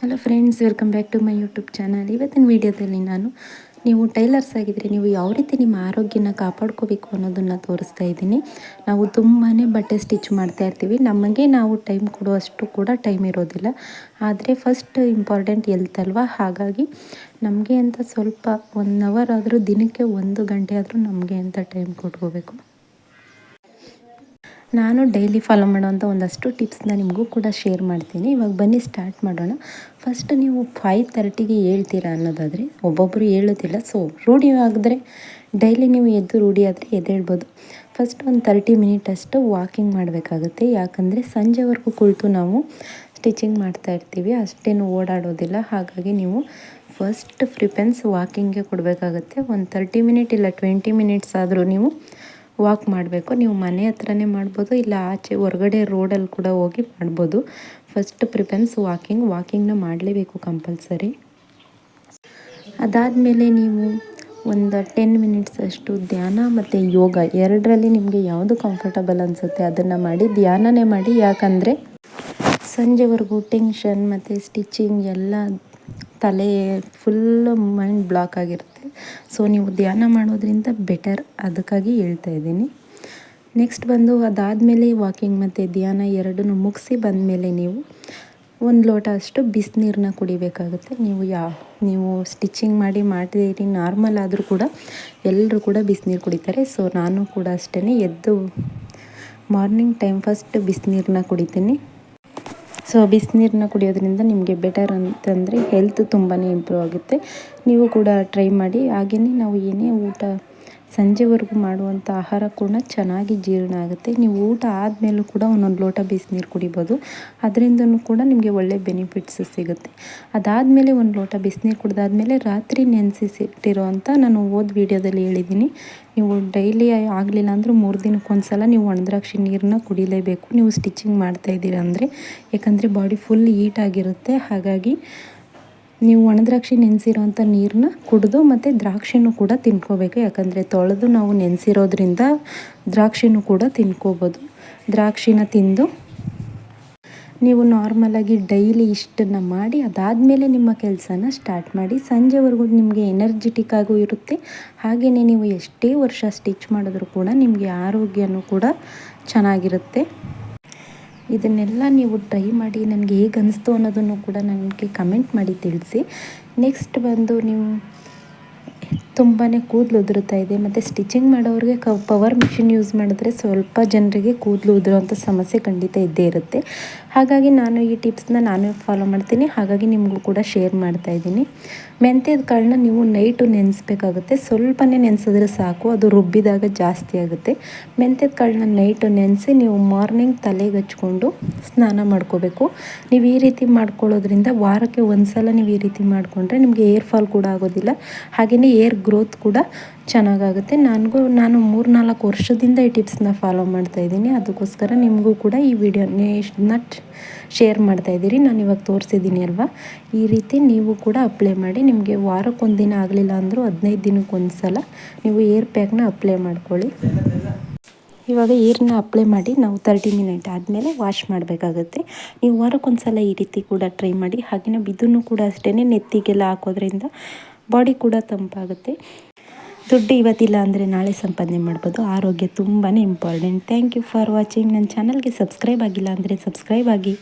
Hello friends welcome back to my YouTube channel ಇವತ್ತಿನ ವಿಡಿಯೋದಲ್ಲಿ ನಾನು ನೀವು ಟೈಲರ್ಸ್ ಆಗಿದ್ದರೆ ನೀವು ಯಾವ ರೀತಿ ನಿಮ್ಮ ಆರೋಗ್ಯನ ಕಾಪಾಡ್ಕೋಬೇಕು ಅನ್ನೋದನ್ನು ತೋರಿಸ್ತಾ ಇದ್ದೀನಿ. ನಾವು ತುಂಬಾ ಬಟ್ಟೆ ಸ್ಟಿಚ್ ಮಾಡ್ತಾ ಇರ್ತೀವಿ. ನಮಗೆ ನಾವು ಟೈಮ್ ಕೊಡುವಷ್ಟು ಕೂಡ ಟೈಮ್ ಇರೋದಿಲ್ಲ. ಆದರೆ ಫಸ್ಟ್ ಇಂಪಾರ್ಟೆಂಟ್ ಎಲ್ತ್ ಅಲ್ವಾ? ಹಾಗಾಗಿ ನಮಗೆ ಅಂತ ಸ್ವಲ್ಪ ಒನ್ ಅವರ್ ಆದರೂ ದಿನಕ್ಕೆ ಒಂದು ಗಂಟೆ ಆದರೂ ನಮಗೆ ಅಂತ ಟೈಮ್ ಕೊಟ್ಕೋಬೇಕು. ನಾನು ಡೈಲಿ ಫಾಲೋ ಮಾಡೋವಂಥ ಒಂದಷ್ಟು ಟಿಪ್ಸ್ನ ನಿಮಗೂ ಕೂಡ ಶೇರ್ ಮಾಡ್ತೀನಿ. ಇವಾಗ ಬನ್ನಿ ಸ್ಟಾರ್ಟ್ ಮಾಡೋಣ. ಫಸ್ಟ್ ನೀವು ಫೈವ್ ತರ್ಟಿಗೆ ಹೇಳ್ತೀರಾ ಅನ್ನೋದಾದರೆ ಒಬ್ಬೊಬ್ಬರು ಹೇಳೋದಿಲ್ಲ. ಸೊ ರೂಢಿ ಆಗಿದ್ರೆ ಡೈಲಿ ನೀವು ಎದ್ದು ರೂಢಿ ಆದರೆ ಎದ್ದೇಳ್ಬೋದು ಫಸ್ಟ್ ಒಂದು ತರ್ಟಿ ಮಿನಿಟ್ ಅಷ್ಟು ವಾಕಿಂಗ್ ಮಾಡಬೇಕಾಗುತ್ತೆ. ಯಾಕಂದರೆ ಸಂಜೆವರೆಗೂ ಕುಳಿತು ನಾವು ಸ್ಟಿಚಿಂಗ್ ಮಾಡ್ತಾ ಇರ್ತೀವಿ. ಅಷ್ಟೇನು ಓಡಾಡೋದಿಲ್ಲ. ಹಾಗಾಗಿ ನೀವು ಫಸ್ಟ್ ಪ್ರಿಫೆನ್ಸ್ ವಾಕಿಂಗ್ಗೆ ಕೊಡಬೇಕಾಗುತ್ತೆ. ಒಂದು ತರ್ಟಿ ಮಿನಿಟ್ ಇಲ್ಲ ಟ್ವೆಂಟಿ ಮಿನಿಟ್ಸ್ ಆದರೂ ನೀವು ವಾಕ್ ಮಾಡಬೇಕು. ನೀವು ಮನೆ ಹತ್ರನೇ ಮಾಡ್ಬೋದು, ಇಲ್ಲ ಆಚೆ ಹೊರಗಡೆ ರೋಡಲ್ಲಿ ಕೂಡ ಹೋಗಿ ಮಾಡ್ಬೋದು. ಫಸ್ಟ್ ಪ್ರಿಫೆನ್ಸ್ ವಾಕಿಂಗ್ ವಾಕಿಂಗ್ನ ಮಾಡಲೇಬೇಕು ಕಂಪಲ್ಸರಿ ಅದಾದಮೇಲೆ ನೀವು ಒಂದು ಟೆನ್ ಮಿನಿಟ್ಸ್ ಅಷ್ಟು ಧ್ಯಾನ ಮತ್ತು ಯೋಗ ಎರಡರಲ್ಲಿ ನಿಮಗೆ ಯಾವುದು ಕಂಫರ್ಟಬಲ್ ಅನಿಸುತ್ತೆ ಅದನ್ನು ಮಾಡಿ ಧ್ಯಾನನೇ ಮಾಡಿ. ಯಾಕಂದರೆ ಸಂಜೆವರೆಗೂ ಟೆನ್ಷನ್ ಮತ್ತು ಸ್ಟಿಚಿಂಗ್ ಎಲ್ಲ ತಲೆ ಫುಲ್ಲು ಮೈಂಡ್ ಬ್ಲಾಕ್ ಆಗಿರುತ್ತೆ. ಸೊ ನೀವು ಧ್ಯಾನ ಮಾಡೋದ್ರಿಂದ ಬೆಟರ್ ಅದಕ್ಕಾಗಿ ಹೇಳ್ತಾ ಇದ್ದೀನಿ. ನೆಕ್ಸ್ಟ್ ಬಂದು ಅದಾದಮೇಲೆ ವಾಕಿಂಗ್ ಮತ್ತು ಧ್ಯಾನ ಎರಡನ್ನೂ ಮುಗಿಸಿ ಬಂದಮೇಲೆ ನೀವು ಒಂದು ಲೋಟ ಅಷ್ಟು ಬಿಸಿನೀರನ್ನ ಕುಡಿಬೇಕಾಗುತ್ತೆ. ನೀವು ಯಾವ ನೀವು ಸ್ಟಿಚಿಂಗ್ ಮಾಡಿ ಮಾಡಿದಿರಿ ನಾರ್ಮಲ್ ಆದರೂ ಕೂಡ ಎಲ್ಲರೂ ಕೂಡ ಬಿಸಿನೀರು ಕುಡಿತಾರೆ. ಸೊ ನಾನು ಕೂಡ ಅಷ್ಟೇ ಎದ್ದು ಮಾರ್ನಿಂಗ್ ಟೈಮ್ ಫಸ್ಟ್ ಬಿಸಿನೀರನ್ನ ಕುಡಿತೀನಿ. ಸೊ ಬಿಸಿನೀರನ್ನ ಕುಡಿಯೋದ್ರಿಂದ ನಿಮಗೆ ಬೆಟರ್ ಅಂತಂದರೆ ಹೆಲ್ತ್ ತುಂಬಾ ಇಂಪ್ರೂವ್ ಆಗುತ್ತೆ. ನೀವು ಕೂಡ ಟ್ರೈ ಮಾಡಿ ಹಾಗೆಯೇ ನಾವು ಏನೇ ಊಟ ಸಂಜೆವರೆಗೂ ಮಾಡುವಂಥ ಆಹಾರ ಕೂಡ ಚೆನ್ನಾಗಿ ಜೀರ್ಣ ಆಗುತ್ತೆ. ನೀವು ಊಟ ಆದಮೇಲೂ ಕೂಡ ಒಂದೊಂದು ಲೋಟ ಬಿಸಿನೀರು ಕುಡಿಬೋದು. ಅದರಿಂದನೂ ಕೂಡ ನಿಮಗೆ ಒಳ್ಳೆ ಬೆನಿಫಿಟ್ಸ್ ಸಿಗುತ್ತೆ. ಅದಾದಮೇಲೆ ಒಂದು ಲೋಟ ಬಿಸಿನೀರು ಕುಡಿದಾದ್ಮೇಲೆ ರಾತ್ರಿ ನೆನೆಸಿಸಿಟ್ಟಿರೋ ಅಂತ ನಾನು ಓದ್ ವಿಡಿಯೋದಲ್ಲಿ ಹೇಳಿದ್ದೀನಿ. ನೀವು ಡೈಲಿ ಆಗಲಿಲ್ಲ ಅಂದರೂ ಮೂರು ದಿನಕ್ಕೆ ಸಲ ನೀವು ಒಣದ್ರಾಕ್ಷಿ ನೀರನ್ನ ಕುಡಿಲೇಬೇಕು. ನೀವು ಸ್ಟಿಚಿಂಗ್ ಮಾಡ್ತಾ ಅಂದರೆ. ಯಾಕಂದರೆ ಬಾಡಿ ಫುಲ್ ಹೀಟ್ ಆಗಿರುತ್ತೆ. ಹಾಗಾಗಿ ನೀವು ಒಣದ್ರಾಕ್ಷಿ ನೆನೆಸಿರೋಂಥ ನೀರನ್ನ ಕುಡಿದು ಮತ್ತು ದ್ರಾಕ್ಷಿನೂ ಕೂಡ ತಿನ್ಕೋಬೇಕು. ಯಾಕಂದರೆ ತೊಳೆದು ನಾವು ನೆನೆಸಿರೋದ್ರಿಂದ ದ್ರಾಕ್ಷಿನೂ ಕೂಡ ತಿನ್ಕೋಬೋದು. ದ್ರಾಕ್ಷಿನ ತಿಂದು ನೀವು ನಾರ್ಮಲಾಗಿ ಡೈಲಿ ಇಷ್ಟನ್ನು ಮಾಡಿ, ಅದಾದಮೇಲೆ ನಿಮ್ಮ ಕೆಲಸನ ಸ್ಟಾರ್ಟ್ ಮಾಡಿ, ಸಂಜೆವರೆಗೂ ನಿಮಗೆ ಎನರ್ಜೆಟಿಕ್ ಆಗೂ ಇರುತ್ತೆ. ಹಾಗೆಯೇ ನೀವು ಎಷ್ಟೇ ವರ್ಷ ಸ್ಟಿಚ್ ಮಾಡಿದ್ರೂ ಕೂಡ ನಿಮಗೆ ಆರೋಗ್ಯನೂ ಕೂಡ ಚೆನ್ನಾಗಿರುತ್ತೆ. ಇದನ್ನೆಲ್ಲ ನೀವು ಟ್ರೈ ಮಾಡಿ ನನಗೆ ಹೇಗೆ ಅನ್ನಿಸ್ತು ಅನ್ನೋದನ್ನು ಕೂಡ ನನಗೆ ಕಮೆಂಟ್ ಮಾಡಿ ತಿಳಿಸಿ. ನೆಕ್ಸ್ಟ್ ಬಂದು ನೀವು ತುಂಬಾ ಕೂದಲು ಉದುರುತ್ತಾ ಇದೆ. ಮತ್ತು ಸ್ಟಿಚಿಂಗ್ ಮಾಡೋರಿಗೆ ಕ ಪವರ್ ಮಿಷಿನ್ ಯೂಸ್ ಮಾಡಿದ್ರೆ ಸ್ವಲ್ಪ ಜನರಿಗೆ ಕೂದಲು ಉದುರುವಂಥ ಸಮಸ್ಯೆ ಖಂಡಿತ ಇದ್ದೇ ಇರುತ್ತೆ. ಹಾಗಾಗಿ ನಾನು ಈ ಟಿಪ್ಸ್ನ ನಾನು ಫಾಲೋ ಮಾಡ್ತೀನಿ. ಹಾಗಾಗಿ ನಿಮಗೂ ಕೂಡ ಶೇರ್ ಮಾಡ್ತಾ ಇದ್ದೀನಿ. ಮೆಂತ್ಯದ ಕಾಳನ್ನ ನೀವು ನೈಟು ನೆನೆಸ್ಬೇಕಾಗುತ್ತೆ. ಸ್ವಲ್ಪನೇ ನೆನೆಸಿದ್ರೆ ಸಾಕು. ಅದು ರುಬ್ಬಿದಾಗ ಜಾಸ್ತಿ ಆಗುತ್ತೆ. ಮೆಂತ್ಯದ ಕಾಳನ್ನ ನೈಟು ನೆನೆಸಿ ನೀವು ಮಾರ್ನಿಂಗ್ ತಲೆಗೆ ಹಚ್ಕೊಂಡು ಸ್ನಾನ ಮಾಡ್ಕೋಬೇಕು. ನೀವು ಈ ರೀತಿ ಮಾಡ್ಕೊಳ್ಳೋದ್ರಿಂದ ವಾರಕ್ಕೆ ಒಂದು ಸಲ ನೀವು ಈ ರೀತಿ ಮಾಡಿಕೊಂಡ್ರೆ ನಿಮಗೆ ಏರ್ ಫಾಲ್ ಕೂಡ ಆಗೋದಿಲ್ಲ. ಹಾಗೆಯೇ ಏರ್ ಗ್ರೋತ್ ಕೂಡ ಚೆನ್ನಾಗಾಗುತ್ತೆ. ನನಗೂ, ನಾನು ಮೂರು ನಾಲ್ಕು ವರ್ಷದಿಂದ ಈ ಟಿಪ್ಸ್ನ ಫಾಲೋ ಮಾಡ್ತಾ ಇದ್ದೀನಿ. ಅದಕ್ಕೋಸ್ಕರ ನಿಮಗೂ ಕೂಡ ಈ ವಿಡಿಯೋನ ಶೇರ್ ಮಾಡ್ತಾ ಇದ್ದೀರಿ. ನಾನು ಇವಾಗ ತೋರಿಸಿದ್ದೀನಿ ಅಲ್ವಾ? ಈ ರೀತಿ ನೀವು ಕೂಡ ಅಪ್ಲೈ ಮಾಡಿ. ನಿಮಗೆ ವಾರಕ್ಕೊಂದು ದಿನ ಆಗಲಿಲ್ಲ ಅಂದರೂ ಹದಿನೈದು ದಿನಕ್ಕೊಂದು ಸಲ ನೀವು ಏರ್ ಪ್ಯಾಕ್ನ ಅಪ್ಲೈ ಮಾಡ್ಕೊಳ್ಳಿ. ಇವಾಗ ಏರ್ನ ಅಪ್ಲೈ ಮಾಡಿ, ನಾವು ತರ್ಟಿ ಮಿನಿಟ್ ಆದಮೇಲೆ ವಾಶ್ ಮಾಡಬೇಕಾಗುತ್ತೆ. ನೀವು ವಾರಕ್ಕೊಂದು ಸಲ ಈ ರೀತಿ ಕೂಡ ಟ್ರೈ ಮಾಡಿ. ಹಾಗೆಯೇ ಇದನ್ನು ಕೂಡ ಅಷ್ಟೇ ನೆತ್ತಿಗೆಲ್ಲ ಹಾಕೋದ್ರಿಂದ ಬಾಡಿ ಕೂಡ ತಂಪಾಗುತ್ತೆ. ದುಡ್ಡು ಇವತ್ತಿಲ್ಲ ಅಂದರೆ ನಾಳೆ ಸಂಪಾದನೆ ಮಾಡ್ಬೋದು. ಆರೋಗ್ಯ ತುಂಬಾ important thank you for watching ನನ್ನ ಚಾನಲ್ಗೆ ಸಬ್ಸ್ಕ್ರೈಬ್ ಆಗಿಲ್ಲ ಅಂದರೆ ಸಬ್ಸ್ಕ್ರೈಬ್ ಆಗಿ.